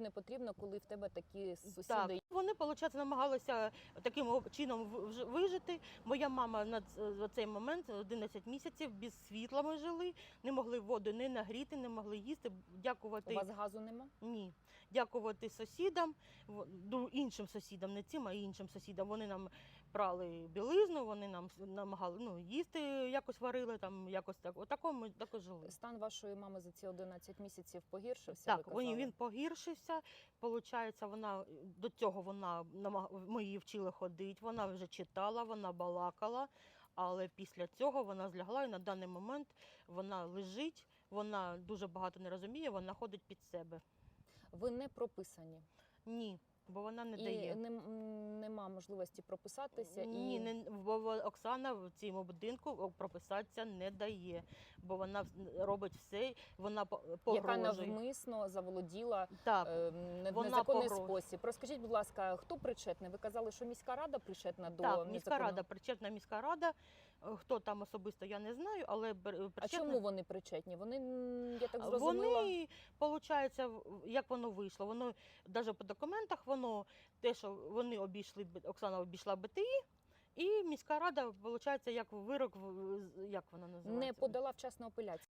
не потрібно, коли в тебе такі сусіди. Так, вони, виходить, намагалися таким чином вижити. Моя мама на цей момент 11 місяців без світла ми жили, не могли воду не нагріти, не могли їсти. Дякувати У вас газу нема? ні. Дякувати сусідам, іншим сусідам, не цим, а іншим сусідам. Вони нам прали білизну, вони нам намагали ну, їсти, якось варили, там якось так. Отако ми також жили. Стан вашої мами за ці 11 місяців погіршився? Так, ви казали? він погіршився. Получається, вона до цього вона ми її вчили ходити, вона вже читала, вона балакала. Але після цього вона злягла і на даний момент вона лежить, вона дуже багато не розуміє, вона ходить під себе. Ви не прописані. Ні, бо вона не і дає. м, нема можливості прописатися. Ні, і... не, бо Оксана в цьому будинку прописатися не дає, бо вона робить все, вона по- Яка навмисно заволоділа Так, е, незаконний погрожує. спосіб. Розкажіть, будь ласка, хто причетний? Ви казали, що міська рада причетна до Так, міська незаконного? рада, причетна міська рада. Е, Хто там особисто, я не знаю, але бер- А чому вони причетні? Вони я так зрозуміла. Вони, виходить, як воно вийшло? Воно навіть по документах, воно те, що вони обійшли, Оксана обійшла БТІ, і міська рада, виходить, як вирок, як вона називається? не подала вчасно апеляцію.